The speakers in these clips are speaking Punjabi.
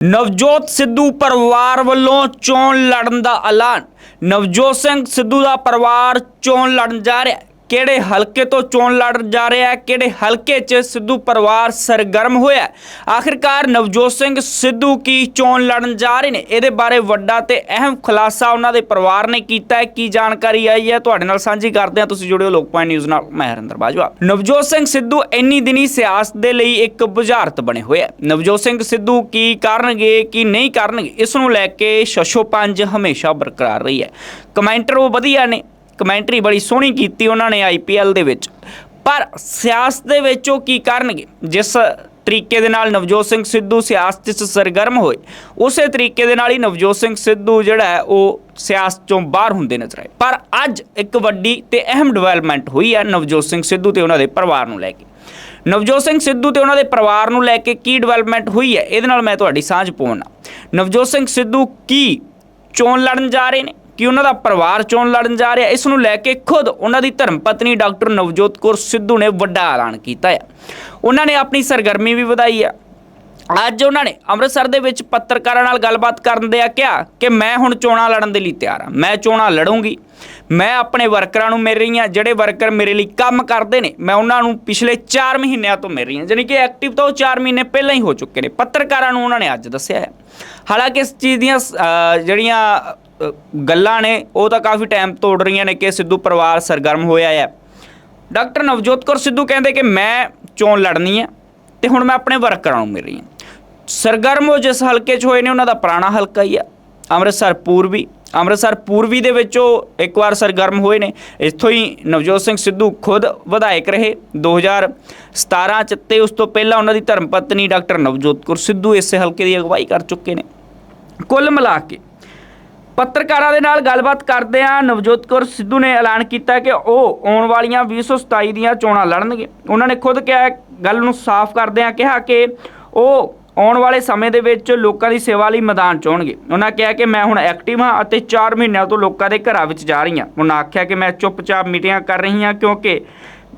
ਨਵਜੋਤ ਸਿੱਧੂ ਪਰਿਵਾਰ ਵੱਲੋਂ ਚੋਣ ਲੜਨ ਦਾ ਐਲਾਨ। ਨਵਜੋਤ ਸਿੰਘ ਸਿੱਧੂ ਦਾ ਪਰਿਵਾਰ ਚੋਣ ਲੜਨ ਜਾ ਰਿਹਾ ਹੈ। ਕਿਹੜੇ ਹਲਕੇ ਤੋਂ ਚੋਣ ਲੜਨ ਜਾ ਰਿਹਾ ਹੈ? ਕਿਹੜੇ ਹਲਕੇ 'ਚ ਸਿੱਧੂ ਪਰਿਵਾਰ ਸਰਗਰਮ ਹੋਇਆ ਆਖਿਰਕਾਰ ਨਵਜੋਤ ਸਿੰਘ ਸਿੱਧੂ ਕੀ ਚੋਣ ਲੜਨ ਜਾ ਰਹੇ ਨੇ? ਇਹਦੇ ਬਾਰੇ ਵੱਡਾ ਤੇ ਅਹਿਮ ਖੁਲਾਸਾ ਉਹਨਾਂ ਦੇ ਪਰਿਵਾਰ ਨੇ ਕੀਤਾ ਹੈ। ਕੀ ਜਾਣਕਾਰੀ ਆਈ ਹੈ? ਤੁਹਾਡੇ ਨਾਲ ਸਾਂਝੀ ਕਰਦੇ ਹਾਂ। ਤੁਸੀਂ ਜੁੜਿਓ ਲੋਕਪਾਲ ਨਿਊਜ਼ ਨਾਲ। ਮੈਂ ਹਰਿੰਦਰ ਬਾਜਵਾ। ਨਵਜੋਤ ਸਿੰਘ ਸਿੱਧੂ ਇੰਨੀ ਦਿਨੀ ਸਿਆਸਤ ਦੇ ਲਈ ਇੱਕ ਬੁਝਾਰਤ ਬਣੇ ਹੋਏ ਹੈ। ਨਵਜੋਤ ਸਿੰਘ ਸਿੱਧੂ ਕੀ ਕਰਨਗੇ, ਕੀ ਨਹੀਂ ਕਰਨਗੇ, ਇਸ ਨੂੰ ਲੈ ਕੇ ਸ਼ਸ਼ੋ ਪੰਜ ਹਮੇਸ਼ਾ ਬਰਕਰਾਰ ਰਹੀ ਹੈ। ਕਮੈਂਟਰ ਉਹ ਵਧੀਆ ਨੇ। ਕਮੈਂਟਰੀ ਬੜੀ ਸੋਹਣੀ ਕੀਤੀ ਉਹਨਾਂ ਨੇ ਆਈਪੀਐਲ ਦੇ ਵਿੱਚ। ਪਰ ਸਿਆਸਤ ਦੇ ਵਿੱਚ ਉਹ ਕੀ ਕਰਨਗੇ? ਜਿਸ ਤਰੀਕੇ ਦੇ ਨਾਲ ਨਵਜੋਤ ਸਿੰਘ ਸਿੱਧੂ ਸਿਆਸਤ 'ਚ ਸਰਗਰਮ ਹੋਏ, ਉਸੇ ਤਰੀਕੇ ਦੇ ਨਾਲ ਹੀ ਨਵਜੋਤ ਸਿੰਘ ਸਿੱਧੂ ਜਿਹੜਾ ਹੈ, ਉਹ ਸਿਆਸਤ ਚੋਂ ਬਾਹਰ ਹੁੰਦੇ ਨਜ਼ਰ ਆਏ। ਪਰ ਅੱਜ ਇੱਕ ਵੱਡੀ ਤੇ ਅਹਿਮ ਡਿਵੈਲਪਮੈਂਟ ਹੋਈ ਹੈ ਨਵਜੋਤ ਸਿੰਘ ਸਿੱਧੂ ਤੇ ਉਹਨਾਂ ਦੇ ਪਰਿਵਾਰ ਨੂੰ ਲੈ ਕੇ। ਨਵਜੋਤ ਸਿੰਘ ਸਿੱਧੂ ਤੇ ਉਹਨਾਂ ਦੇ ਪਰਿਵਾਰ ਨੂੰ ਲੈ ਕੇ ਕੀ ਡਿਵੈਲਪਮੈਂਟ ਹੋਈ ਹੈ? ਇਹਦੇ ਨਾਲ ਮੈਂ ਤੁਹਾਡੀ ਸਾਂਝ ਪਾਉਣਾ ਨਵਜੋਤ ਸਿੰਘ ਸਿੱਧੂ ਕੀ ਚੋਣ ਲੜਨ ਜਾ ਰਹੇ ਨੇ? ਕਿ ਉਹਨਾਂ ਦਾ ਪਰਿਵਾਰ ਚੋਣ ਲੜਨ ਜਾ ਰਿਹਾ। ਇਸ ਨੂੰ ਲੈ ਕੇ ਖੁਦ ਉਹਨਾਂ ਦੀ ਧਰਮ ਪਤਨੀ ਡਾਕਟਰ ਨਵਜੋਤ ਕੌਰ ਸਿੱਧੂ ਨੇ ਵੱਡਾ ਐਲਾਨ ਕੀਤਾ ਹੈ। ਉਹਨਾਂ ਨੇ ਆਪਣੀ ਸਰਗਰਮੀ ਵੀ ਵਧਾਈ ਹੈ। ਅੱਜ ਉਹਨਾਂ ਨੇ ਅੰਮ੍ਰਿਤਸਰ ਦੇ ਵਿੱਚ ਪੱਤਰਕਾਰਾਂ ਨਾਲ ਗੱਲਬਾਤ ਕਰਨ ਦੇ ਆ ਕਿਹਾ ਕਿ ਮੈਂ ਹੁਣ ਚੋਣਾਂ ਲੜਨ ਦੇ ਲਈ ਤਿਆਰ ਹਾਂ। ਮੈਂ ਚੋਣਾਂ ਲੜੂੰਗੀ। ਮੈਂ ਆਪਣੇ ਵਰਕਰਾਂ ਨੂੰ ਮਿਲ ਰਹੀ ਹਾਂ ਜਿਹੜੇ ਵਰਕਰ ਮੇਰੇ ਲਈ ਕੰਮ ਕਰਦੇ ਨੇ ਮੈਂ ਉਹਨਾਂ ਨੂੰ ਪਿਛਲੇ 4 ਮਹੀਨਿਆਂ ਤੋਂ ਮਿਲ ਰਹੀ ਹਾਂ ਜਾਣੀ ਕਿ ਐਕਟਿਵ ਤਾਂ ਉਹ 4 ਮਹੀਨੇ ਪਹਿਲਾਂ ਹੀ ਹੋ ਚੁੱਕੇ ਨੇ। ਪੱਤਰਕਾਰਾਂ ਨੂੰ ਉਹਨਾਂ ਨੇ ਅੱਜ ਦੱਸਿਆ ਹੈ। ਹਾਲਾਂਕਿ ਇਸ ਚੀਜ਼ ਦੀਆਂ ਅ, ਜਿਹੜੀਆਂ ਗੱਲਾਂ ਨੇ, ਉਹ ਤਾਂ ਕਾਫੀ ਟਾਈਮ ਤੋੜ ਰਹੀਆਂ ਨੇ ਕਿ ਸਿੱਧੂ ਪਰਿਵਾਰ ਸਰਗਰਮ ਹੋਇਆ ਹੈ ਡਾਕਟਰ ਨਵਜੋਤ ਕੌਰ ਸਿੱਧੂ ਕਹਿੰਦੇ ਕਿ ਮੈਂ ਚੋਣ ਲੜਨੀ ਹੈ ਤੇ ਹੁਣ ਮੈਂ ਆਪਣੇ ਵਰਕਰਾਂ ਨੂੰ ਮਿਲ ਰਹੀ ਹਾਂ। ਸਰਗਰਮ ਉਹ ਜਿਸ ਹਲਕੇ 'ਚ ਹੋਏ ਨੇ, ਉਹਨਾਂ ਦਾ ਪੁਰਾਣਾ ਹਲਕਾ ਹੀ ਆ। ਅੰਮ੍ਰਿਤਸਰ ਪੂਰਬੀ ਅੰਮ੍ਰਿਤਸਰ ਪੂਰਬੀ ਦੇ ਵਿੱਚ ਉਹ ਇੱਕ ਵਾਰ ਸਰਗਰਮ ਹੋਏ ਨੇ। ਇੱਥੋਂ ਹੀ ਨਵਜੋਤ ਸਿੰਘ ਸਿੱਧੂ ਖੁਦ ਵਿਧਾਇਕ ਰਹੇ। 2017 ਚ ਤੇ ਉਸ ਤੋਂ ਪਹਿਲਾਂ ਉਹਨਾਂ ਦੀ ਧਰਮ ਪਤਨੀ ਡਾਕਟਰ ਨਵਜੋਤ ਕੌਰ ਸਿੱਧੂ ਇਸੇ ਹਲਕੇ ਦੀ ਅਗਵਾਈ ਕਰ ਚੁੱਕੇ ਨੇ। ਕੁੱਲ ਮਿਲਾ ਕੇ ਪੱਤਰਕਾਰਾਂ ਦੇ ਨਾਲ ਗੱਲਬਾਤ ਕਰਦੇ ਆ ਨਵਜੋਤ ਕੌਰ ਸਿੱਧੂ ਨੇ ਐਲਾਨ ਕੀਤਾ ਕਿ ਉਹ ਆਉਣ ਵਾਲੀਆਂ 2027 ਦੀਆਂ ਚੋਣਾਂ ਲੜਨਗੇ। ਉਹਨਾਂ ਨੇ ਖੁਦ ਕਿਹਾ, ਗੱਲ ਨੂੰ ਸਾਫ਼ ਕਰਦੇ ਆ ਕਿਹਾ ਕਿ ਉਹ ਆਉਣ ਵਾਲੇ ਸਮੇਂ ਦੇ ਵਿੱਚ ਲੋਕਾਂ ਦੀ ਸੇਵਾ ਲਈ ਮੈਦਾਨ ਚਾਉਣਗੇ ਉਹਨਾਂ ਕਿਹਾ ਕਿ ਮੈਂ ਹੁਣ ਐਕਟਿਵ ਹਾਂ ਅਤੇ 4 ਮਹੀਨਿਆਂ ਤੋਂ ਲੋਕਾਂ ਦੇ ਘਰਾਂ ਵਿੱਚ ਜਾ ਰਹੀ ਹਾਂ। ਉਹਨਾਂ ਆਖਿਆ ਕਿ ਮੈਂ ਚੁੱਪਚਾਪ ਮੀਟਿੰਗਾਂ ਕਰ ਰਹੀ ਹਾਂ ਕਿਉਂਕਿ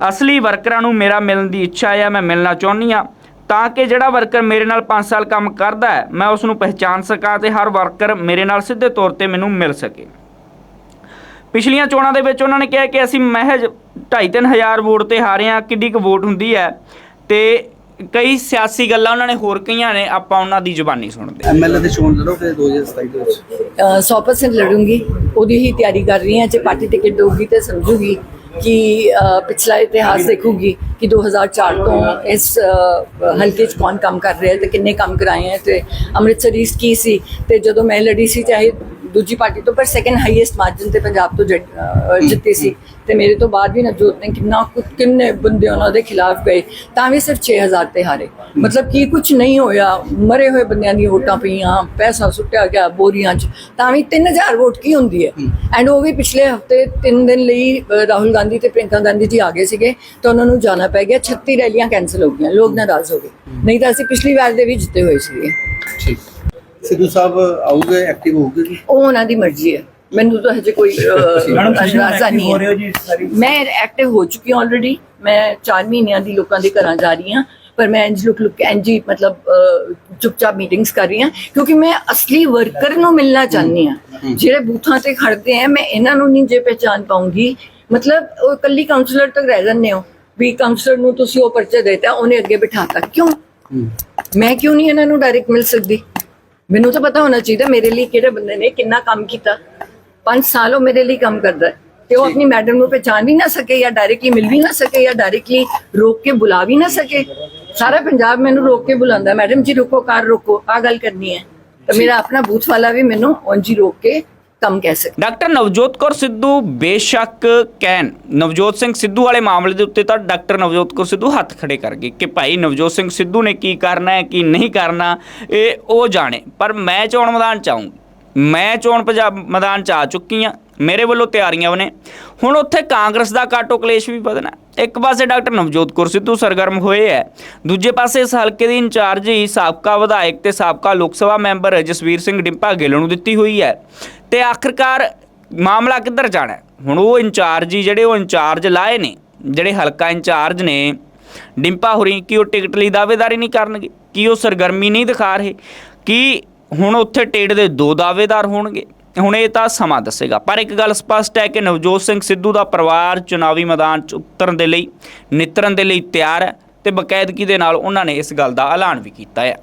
ਅਸਲੀ ਵਰਕਰਾਂ ਨੂੰ ਮੇਰਾ ਮਿਲਣ ਦੀ ਇੱਛਾ ਹੈ, ਮੈਂ ਮਿਲਣਾ ਚਾਹੁੰਦੀ ਹਾਂ। ਤਾਂ ਕਿ ਜਿਹੜਾ ਵਰਕਰ ਮੇਰੇ ਨਾਲ 5 ਸਾਲ ਕੰਮ ਕਰਦਾ ਹੈ ਮੈਂ ਉਸ ਨੂੰ ਪਹਿਚਾਨ ਸਕਾਂ ਤੇ ਹਰ ਵਰਕਰ ਮੇਰੇ ਨਾਲ ਸਿੱਧੇ ਤੌਰ ਤੇ ਮੈਨੂੰ ਮਿਲ ਸਕੇ। ਪਿਛਲੀਆਂ ਚੋਣਾਂ ਦੇ ਵਿੱਚ ਉਹਨਾਂ ਨੇ ਕਿਹਾ ਕਿ ਅਸੀਂ ਮਹਿਜ 2.5 ਹਜ਼ਾਰ ਵੋਟ ਤੇ ਹਾਰੇ ਹਾਂ ਕਿੱਡੀ ਕੁ ਵੋਟ ਹੁੰਦੀ ਹੈ ਤੇ ਕਈ ਸਿਆਸੀ ਗੱਲਾਂ ਉਹਨਾਂ ਨੇ ਹੋਰ ਕਈਆਂ ਨੇ ਆਪਾਂ ਉਹਨਾਂ ਦੀ ਜ਼ੁਬਾਨੀ ਸੁਣਦੇ ਹਾਂ। ਐਮਐਲਏ ਦੇ ਚੋਣ ਲੜੋਗੇ 2027 ਦੇ ਵਿੱਚ? ਅ, 100% ਲੜੂੰਗੀ ਉਹਦੀ ਹੀ ਤਿਆਰੀ ਕਰ ਰਹੀ ਹਾਂ ਜੇ ਪਾਰਟੀ ਟਿਕਟ ਦਊਗੀ ਤੇ ਸਮਝੂਗੀ। ਕਿ ਪਿਛਲਾ ਇਤਿਹਾਸ ਦੇਖੂਗੀ ਕਿ 2004 ਤੋਂ ਇਸ ਹਲਕੇ 'ਚ ਕੌਣ ਕੰਮ ਕਰ ਰਿਹਾ ਹੈ ਤੇ ਕਿੰਨੇ ਕੰਮ ਕਰਾਏ ਹੈ ਤੇ ਅੰਮ੍ਰਿਤਸਰ ਈਸਟ ਕੀ ਸੀ ਤੇ ਜਦੋਂ ਮੈਂ ਲੜੀ ਸੀ ਚਾਹੇ ਦੂਜੀ ਪਾਰਟੀ ਤੋਂ ਪਰ ਸੈਕੰਡ ਹਾਈਐਸਟ ਮਾਰਜਨ ਤੇ ਪੰਜਾਬ ਤੋਂ ਜਿੱਤ- ਸੀ। ਤੇ ਮੇਰੇ ਤੋਂ ਬਾਅਦ ਵੀ ਨਵਜੋਤ ਨੇ ਕਿੰਨਾ ਕੁ- ਕਿੰਨੇ ਬੰਦੇ ਉਹਨਾਂ ਦੇ ਖਿਲਾਫ ਗਏ ਤਾਂ ਵੀ ਸਿਰਫ 6000 ਤੇ ਹਾਰੇ। ਮਤਲਬ ਕੀ ਕੁਝ ਨਹੀਂ ਹੋਇਆ ਮਰੇ ਹੋਏ ਬੰਦਿਆਂ ਦੀਆਂ ਵੋਟਾਂ ਪਈਆਂ ਪੈਸਾ ਸੁੱਟਿਆ ਗਿਆ ਬੋਰੀਆਂ 'ਚ ਤਾਂ ਵੀ 3000 ਵੋਟ ਕੀ ਹੁੰਦੀ ਹੈ? ਐਂਡ ਉਹ ਵੀ ਪਿਛਲੇ ਹਫ਼ਤੇ 3 ਦਿਨ ਲਈ ਰਾਹੁਲ ਗਾਂਧੀ ਤੇ ਪ੍ਰਿੰਕਾ ਗਾਂਧੀ ਜੀ ਆ ਗਏ ਸੀਗੇ ਤਾਂ ਉਹਨਾਂ ਨੂੰ ਜਾਣਾ ਪੈ ਗਿਆ 36 ਰੈਲੀਆਂ ਕੈਨਸਲ ਹੋ ਗਈਆਂ ਲੋਕ ਨਾਰਾਜ਼ ਹੋ ਗਏ। ਨਹੀਂ ਤਾਂ ਅਸੀਂ ਪਿਛਲੀ ਵਾਰ ਦੇ ਵੀ ਜਿੱਤੇ ਹੋਏ ਸੀਗੇ। ਠੀਕ। ਸਿੱਧੂ ਸਾਹਿਬ ਆਉਗੇ ਐਕਟਿਵ ਹੋਊਗੇ ਜੀ? ਉਹ ਉਹਨਾਂ ਦੀ ਮਰਜ਼ੀ ਹੈ। ਮੈਨੂੰ ਤਾਂ ਹਜੇ ਕੋਈ ਅੰਦਾਜ਼ਾ ਨਹੀਂ ਹੈ। ਮੈਂ ਐਕਟਿਵ ਹੋ ਚੁੱਕੀ ਹਾਂ ਆਲਰੇਡੀ ਮੈਂ 4 ਮਹੀਨਿਆਂ ਦੀ ਲੋਕਾਂ ਦੇ ਘਰਾਂ ਜਾ ਰਹੀ ਹਾਂ ਪਰ ਮੈਂ ਇੰਜ ਲੁਕ ਲੁਕ ਇੰਜ ਮਤਲਬ ਚੁੱਪਚਾਪ ਮੀਟਿੰਗਸ ਕਰ ਰਹੀ ਹਾਂ ਕਿਉਂਕਿ ਮੈਂ ਅਸਲੀ ਵਰਕਰ ਨੂੰ ਮਿਲਣਾ ਚਾਹੁੰਦੀ ਹਾਂ। ਜਿਹੜੇ ਬੂਥਾਂ ਤੇ ਖੜਦੇ ਆ ਮੈਂ ਇਹਨਾਂ ਨੂੰ ਨਹੀਂ ਜੇ ਪਹਿਚਾਨ ਪਾਉਂਗੀ। ਮਤਲਬ ਉਹ ਕੱਲੀ ਕਾਉਂਸਲਰ ਤੱਕ ਰਹਿ ਜਾਂਦੇ ਹੋ ਵੀ ਕਾਉਂਸਲਰ ਨੂੰ ਤੁਸੀਂ ਉਹ ਪਰਚੇ ਦੇਤਾ ਉਹਨੇ ਅੱਗੇ ਬਿਠਾਤਾ। ਕਿਉਂ? ਮੈਂ ਕਿਉਂ ਨਹੀਂ ਇਹਨਾਂ ਨੂੰ ਡਾਇਰੈਕਟ ਮਿਲ ਸਕਦੀ? ਮੈਨੂੰ ਤਾਂ ਪਤਾ ਹੋਣਾ ਚਾਹੀਦਾ ਮੇਰੇ ਲਈ ਕਿਹੜੇ ਬੰਦੇ ਨੇ ਕਿੰਨਾ ਕੰਮ ਕੀਤਾ। 5 ਸਾਲ ਉਹ ਮੇਰੇ ਲਈ ਕੰਮ ਕਰਦਾ ਹੈ। ਤੇ ਉਹ ਆਪਣੀ ਮੈਡਮ ਨੂੰ ਪਹਿਚਾਨ ਵੀ ਨਾ ਸਕੇ ਜਾਂ ਡਾਇਰੈਕਟਲੀ ਮਿਲ ਵੀ ਨਾ ਸਕੇ ਜਾਂ ਡਾਇਰੈਕਟਲੀ ਰੋਕ ਕੇ ਬੁਲਾ ਵੀ ਨਾ ਸਕੇ। ਸਾਰਾ ਪੰਜਾਬ ਮੈਨੂੰ ਰੋਕ ਕੇ ਬੁਲਾਉਂਦਾ ਮੈਡਮ ਜੀ ਰੁਕੋ ਕਾਰ ਰੁਕੋ ਆ ਗੱਲ ਕਰਨੀ ਹੈ। ਤਾਂ ਮੇਰਾ ਆਪਣਾ ਬੂਥ ਵਾਲਾ ਵੀ ਮੈਨੂੰ ਉਂਝ ਹੀ ਰੋਕ ਕੇ ਕੰਮ ਕਹਿ ਸਕਦਾ ਡਾਕਟਰ ਨਵਜੋਤ ਕੌਰ ਸਿੱਧੂ ਬੇਸ਼ੱਕ ਕਹਿਣ ਨਵਜੋਤ ਸਿੰਘ ਸਿੱਧੂ ਵਾਲੇ ਮਾਮਲੇ ਦੇ ਉੱਤੇ ਤਾਂ ਡਾਕਟਰ ਨਵਜੋਤ ਕੌਰ ਸਿੱਧੂ ਹੱਥ ਖੜੇ ਕਰ ਗਏ ਕਿ ਭਾਈ ਨਵਜੋਤ ਸਿੰਘ ਸਿੱਧੂ ਨੇ ਕੀ ਕਰਨਾ ਹੈ ਕੀ ਨਹੀਂ ਕਰਨਾ ਇਹ ਉਹ ਜਾਣੇ ਪਰ ਮੈਂ ਚੋਣ ਮੈਦਾਨ ਚ ਆਊਂਗੀ ਮੈਂ ਚੋਣ ਪੰਜਾਬ ਮੈਦਾਨ ਚ ਆ ਚੁੱਕੀ ਹਾਂ ਮੇਰੇ ਵੱਲੋਂ ਤਿਆਰੀਆਂ ਨੇ ਹੁਣ ਉੱਥੇ ਕਾਂਗਰਸ ਦਾ ਕਾਟੋ ਕਲੇਸ਼ ਵੀ ਵਧਣਾ ਇੱਕ ਪਾਸੇ ਡਾਕਟਰ ਨਵਜੋਤ ਕੌਰ ਸਿੱਧੂ ਸਰਗਰਮ ਹੋਏ ਹੈ ਦੂਜੇ ਪਾਸੇ ਇਸ ਹਲਕੇ ਦੀ ਇੰਚਾਰਜ ਹੀ ਸਾਬਕਾ ਵਿਧਾਇਕ ਤੇ ਸਾਬਕਾ ਲੋਕ ਸਭਾ ਮੈਂਬਰ ਜਸਵੀਰ ਸਿੰਘ ਡਿੰਪਾ ਗਿੱਲ ਨੂੰ ਦਿੱਤੀ ਹੋਈ ਹੈ ਤੇ ਆਖਰਕਾਰ ਮਾਮਲਾ ਕਿੱਧਰ ਜਾਣਾ? ਹੁਣ ਉਹ ਇੰਚਾਰਜ ਹੀ ਜਿਹੜੇ ਉਹ ਇੰਚਾਰਜ ਲਾਏ ਨੇ, ਜਿਹੜੇ ਹਲਕਾ ਇੰਚਾਰਜ ਨੇ, ਡਿੰਪਾ ਹੁਰੀ ਕੀ ਉਹ ਟਿਕਟ ਲਈ ਦਾਅਵੇਦਾਰੀ ਨਹੀਂ ਕਰਨਗੇ? ਕੀ ਉਹ ਸਰਗਰਮੀ ਨਹੀਂ ਦਿਖਾ ਰਹੇ? ਕੀ ਹੁਣ ਉੱਥੇ ਟੇਡ ਦੇ ਦੋ ਦਾਅਵੇਦਾਰ ਹੋਣਗੇ? ਹੁਣ ਇਹ ਤਾਂ ਸਮਾਂ ਦੱਸੇਗਾ। ਪਰ ਇੱਕ ਗੱਲ ਸਪਸ਼ਟ ਹੈ ਕਿ ਨਵਜੋਤ ਸਿੰਘ ਸਿੱਧੂ ਦਾ ਪਰਿਵਾਰ ਚੁਣਾਵੀ ਮੈਦਾਨ 'ਚ ਉਤਰਨ ਦੇ ਲਈ, ਨਿਤਰਨ ਦੇ ਲਈ ਤਿਆਰ ਹੈ ਤੇ ਬਕਾਇਦਗੀ ਦੇ ਨਾਲ ਉਹਨਾਂ ਨੇ ਇਸ ਗੱਲ ਦਾ ਐਲਾਨ ਵੀ ਕੀਤਾ ਹੈ।